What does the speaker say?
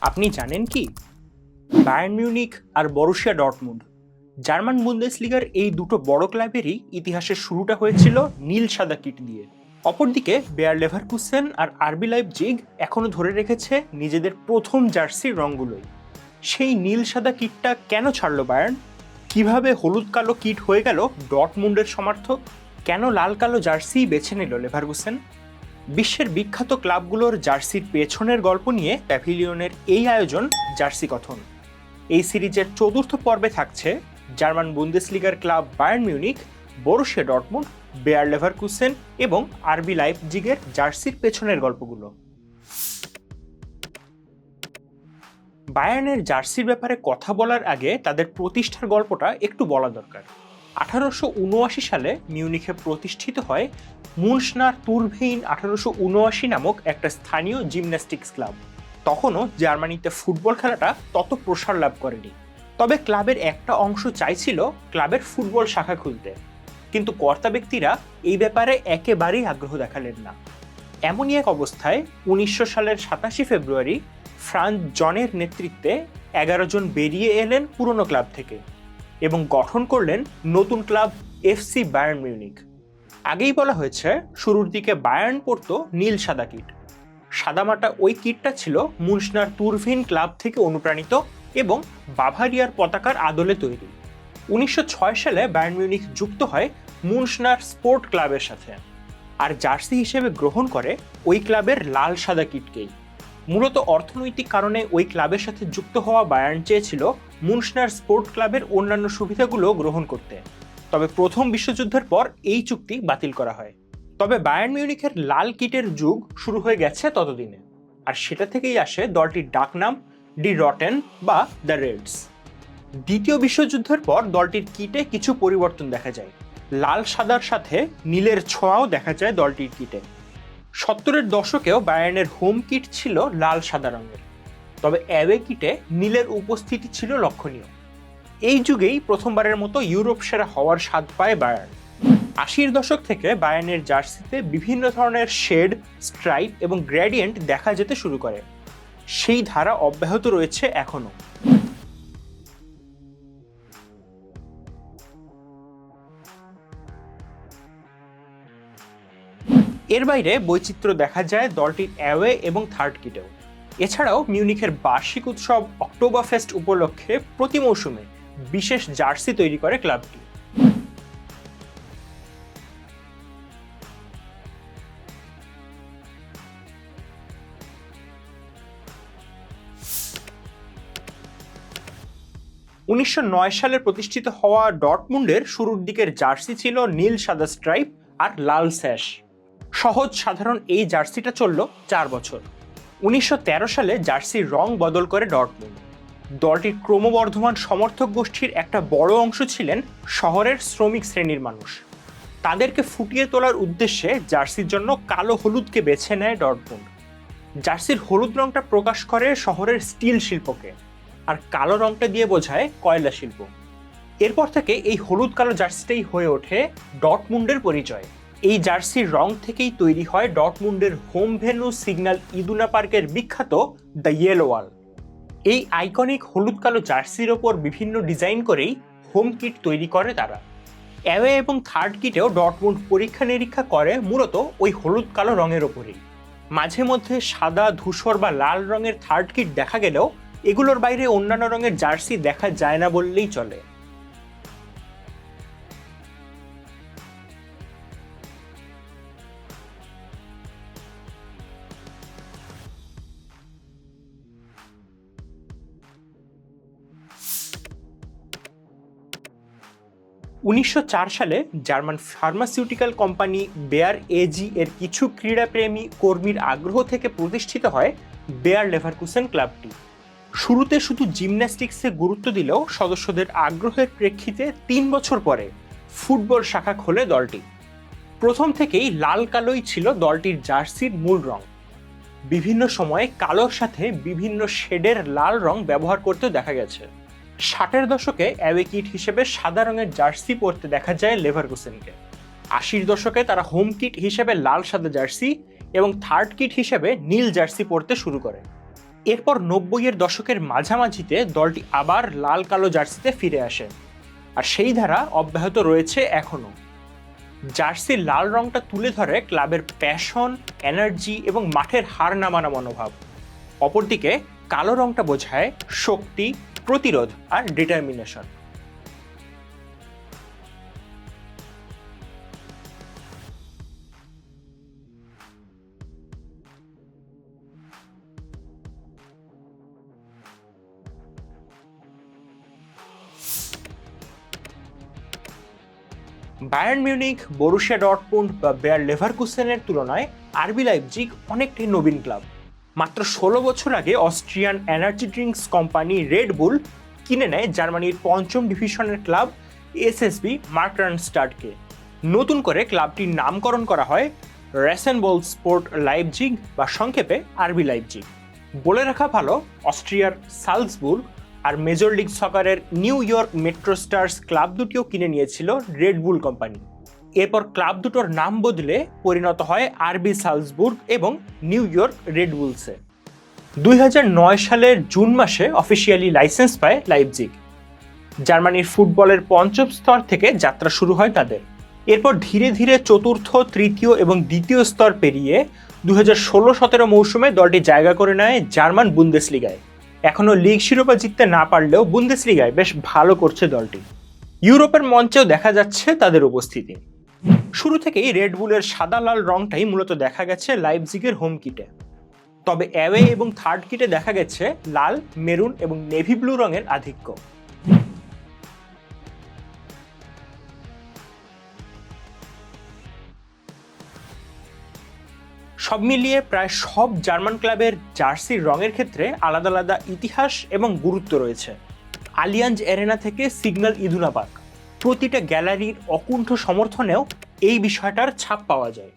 আপনি জানেন কি? বায়ার্ন মিউনিক আর বরুশিয়া ডটমুন্ড জার্মান বুন্দেসলিগার এই দুটো বড় ক্লাবেরই ইতিহাসের শুরুটা হয়েছিল নীল সাদা কিট দিয়ে। অপরদিকে বেয়ার লেভারকুসেন আর আরবি লাইভ জিগ এখনও ধরে রেখেছে নিজেদের প্রথম জার্সির রঙগুলোই সেই নীল সাদা কিটটা কেন ছাড়লো বায়ার্ন? কীভাবে হলুদ কালো কিট হয়ে গেল ডটমুন্ডের সমর্থক? কেন লাল কালো জার্সি বেছে নিল লেভারকুসেন? বিশ্বের বিখ্যাত ক্লাবগুলোর জার্সির পেছনের গল্প নিয়ে প্যাভিলিয়নের এই আয়োজন জার্সি কথন। এই সিরিজের চতুর্থ পর্বে থাকছে German বুন্দেসলিগার club Bayern Munich Borussia Dortmund Bayer Leverkusen এবং আরবি লাইপজিগের জার্সির পেছনের গল্পগুলো। বায়ার্নের জার্সির ব্যাপারে কথা বলার আগে তাদের প্রতিষ্ঠার গল্পটা একটু বলা দরকার। আঠারোশো উনআশি সালে মিউনিখে প্রতিষ্ঠিত হয় মুনসনার তুরভেইন আঠারোশো উনআশি নামক একটা স্থানীয় জিমন্যাস্টিক্স ক্লাব। তখনও জার্মানিতে ফুটবল খেলাটা তত প্রসার লাভ করেনি। তবে ক্লাবের একটা অংশ চাইছিল ক্লাবের ফুটবল শাখা খুলতে। কিন্তু কর্তা ব্যক্তিরা এই ব্যাপারে একেবারেই আগ্রহ দেখালেন না। এমনই এক অবস্থায় উনিশশো সালের সাতাশি ফেব্রুয়ারি ফ্রান্স জনের নেতৃত্বে এগারো জন বেরিয়ে এলেন পুরনো ক্লাব থেকে। এবং গঠন করলেন নতুন ক্লাব এফসি বায়ার্ন মিউনিক। আগেই বলা হয়েছে, শুরুর দিকে বায়ার্ন পড়তো নীল সাদা কিট। সাদামাটা ওই কিটটা ছিল মুনসনার তুরভিন ক্লাব থেকে অনুপ্রাণিত এবং বাভারিয়ার পতাকার আদলে তৈরি। উনিশশো ছয় সালে বায়ার্ন মিউনিক যুক্ত হয় মুনসনার স্পোর্ট ক্লাবের সাথে আর জার্সি হিসেবে গ্রহণ করে ওই ক্লাবের লাল সাদা কিটকেই। মূলত অর্থনৈতিক কারণে ওই ক্লাবের সাথে যুক্ত হওয়া বায়ার্ন চেয়েছিল মুনসনার স্পোর্ট ক্লাবের অন্যান্য সুবিধাগুলো গ্রহণ করতে। তবে প্রথম বিশ্বযুদ্ধের পর এই চুক্তি বাতিল করা হয়। তবে বায়ার্ন মিউনিখের লাল কিটের যুগ শুরু হয়ে গেছে ততদিনে। আর সেটা থেকেই আসে দলটির ডাকনাম ডি রটেন বা দ্য রেডস। দ্বিতীয় বিশ্বযুদ্ধের পর দলটির কিটে কিছু পরিবর্তন দেখা যায়। লাল সাদার সাথে নীলের ছোঁয়াও দেখা যায় দলটির কিটে। সত্তরের দশকেও বায়ার্নের হোম কিট ছিল লাল সাদা রঙের। তবে অ্যাওয়ে কিটে নীলের উপস্থিতি ছিল লক্ষণীয়। এই যুগেই প্রথমবারের মতো ইউরোপ সেরা হওয়ার স্বাদ পায় বায়ার্ন। আশির দশক থেকে বায়ার্নের জার্সিতে বিভিন্ন ধরনের শেড, স্ট্রাইপ এবং গ্র্যাডিয়েন্ট দেখা যেতে শুরু করে। সেই ধারা অব্যাহত রয়েছে এখনও। এর বাইরে বৈচিত্র্য দেখা যায় দলটির অ্যাওয়ে এবং থার্ড কিটেও। এছাড়াও মিউনিখের বার্ষিক উৎসব অক্টোবর ফেস্ট উপলক্ষে প্রতি মৌসুমে বিশেষ জার্সি তৈরি করে ক্লাবটি। উনিশশো নয় সালে প্রতিষ্ঠিত হওয়া ডটমুন্ডের শুরুর দিকের জার্সি ছিল নীল সাদা স্ট্রাইপ আর লাল স্যাশ। সহজ সাধারণ এই জার্সিটা চলল চার বছর। উনিশশো তেরো সালে জার্সির রং বদল করে ডটমুন্ড দলটির ক্রমবর্ধমান সমর্থক গোষ্ঠীর একটা বড় অংশ ছিলেন শহরের শ্রমিক শ্রেণির মানুষ। তাদেরকে ফুটিয়ে তোলার উদ্দেশ্যে জার্সির জন্য কালো হলুদকে বেছে নেয় ডটমুন্ড জার্সির হলুদ রংটা প্রকাশ করে শহরের স্টিল শিল্পকে, আর কালো রংটা দিয়ে বোঝায় কয়লা শিল্প। এরপর থেকে এই হলুদ কালো জার্সিটাই হয়ে ওঠে ডটমুন্ডের পরিচয়। এই জার্সির রং থেকেই তৈরি হয় ডটমুন্ডের হোম ভেনু সিগন্যাল ইদুনা পার্কের বিখ্যাত দ্য ইয়েলো ওয়াল। এই আইকনিক হলুদ কালো জার্সির ওপর বিভিন্ন ডিজাইন করেই হোম কিট তৈরি করে তারা। অ্যাওয়ে এবং থার্ড কিটেও ডটমুন্ড পরীক্ষা নিরীক্ষা করে মূলত ওই হলুদ কালো রঙের ওপরেই। মাঝে মধ্যে সাদা, ধূসর বা লাল রঙের থার্ড কিট দেখা গেলেও এগুলোর বাইরে অন্যান্য রঙের জার্সি দেখা যায় না বললেই চলে। উনিশশো চার সালে German pharmaceutical company Bayer AG এর কিছু ক্রীড়াপ্রেমী কর্মীর আগ্রহ থেকে প্রতিষ্ঠিত হয় বেয়ার লেভারকুসেন ক্লাবটি। শুরুতে শুধু জিমন্যাস্টিক্সে গুরুত্ব দিলেও সদস্যদের আগ্রহের প্রেক্ষিতে তিন বছর পরে ফুটবল শাখা খোলে দলটি। প্রথম থেকেই লাল কালোই ছিল দলটির জার্সির মূল রং। বিভিন্ন সময়ে কালোর সাথে বিভিন্ন শেডের লাল রং ব্যবহার করতেও দেখা গেছে। ষাটের দশকে অ্যাওয়ে কিট হিসেবে সাদা রঙের জার্সি পরতে দেখা যায় লেভারকুসেনকে। আশির দশকে তারা হোম কিট হিসেবে লাল সাদা জার্সি এবং থার্ড কিট হিসেবে নীল জার্সি পরতে শুরু করে। এরপর নব্বইয়ের দশকের মাঝামাঝিতে দলটি আবার লাল কালো জার্সিতে ফিরে আসে আর সেই ধারা অব্যাহত রয়েছে এখনও জার্সির লাল রংটা তুলে ধরে ক্লাবের প্যাশন, এনার্জি এবং মাঠের হার নামানো মনোভাব। অপরদিকে কালো রংটা বোঝায় শক্তি প্রতিরোধ আর determination Bayern Munich Borussia Dortmund বা বেয়ার লেভারকুসেনের তুলনায় আরবি লাইপজিগ অনেকটাই নবীন ক্লাব মাত্র ষোলো বছর আগে Austrian energy drinks company Red Bull কিনে নেয় জার্মানির পঞ্চম ডিভিশনের ক্লাব এসএসবি মার্করানস্টাডকে নতুন করে ক্লাবটির নামকরণ করা হয় রেসেনবল স্পোর্ট লাইপজিগ বা সংক্ষেপে আরবি লাইপজিগ বলে রাখা ভালো, অস্ট্রিয়ার সালসবুর্গ আর major league সকারের New York Metro Stars club দুটিও কিনে নিয়েছিল রেডবুল কোম্পানি। এরপর ক্লাব দুটোর নাম বদলে পরিণত হয় আরবি সালসবুর্গ এবং নিউ ইয়র্ক রেড বুলসে। দুই সালের জুন মাসে অফিসিয়ালি লাইসেন্স পায় লাইপজিগ। জার্মানির ফুটবলের পঞ্চম স্তর থেকে যাত্রা শুরু হয় তাদের। এরপর ধীরে ধীরে চতুর্থ, তৃতীয় এবং দ্বিতীয় স্তর পেরিয়ে দু হাজার ষোলো সতেরো মৌসুমে দলটি জায়গা করে নেয় জার্মান বুন্দেসলিগায়। এখনও লিগ শিরোপা জিততে না পারলেও বুন্দেসলিগায় বেশ ভালো করছে দলটি। ইউরোপের মঞ্চেও দেখা যাচ্ছে তাদের উপস্থিতি। শুরু থেকেই রেড বুলের সাদা লাল রংটাই মূলত দেখা গেছে লাইপজিগের হোম কিটে তবে অ্যাওয়ে এবং থার্ড কিটে দেখা গেছে লাল মেরুন এবং নেভি ব্লু রঙের আধিক্য। সব মিলিয়ে প্রায় সব জার্মান ক্লাবের জার্সির রঙের ক্ষেত্রে আলাদা আলাদা ইতিহাস এবং গুরুত্ব রয়েছে। আলিয়াঞ্জ এরেনা থেকে সিগন্যাল ইদুনা পার্ক। প্রতিটা গ্যালারির অকুণ্ঠ সমর্থনেও এই বিষয়টার ছাপ পাওয়া যায়।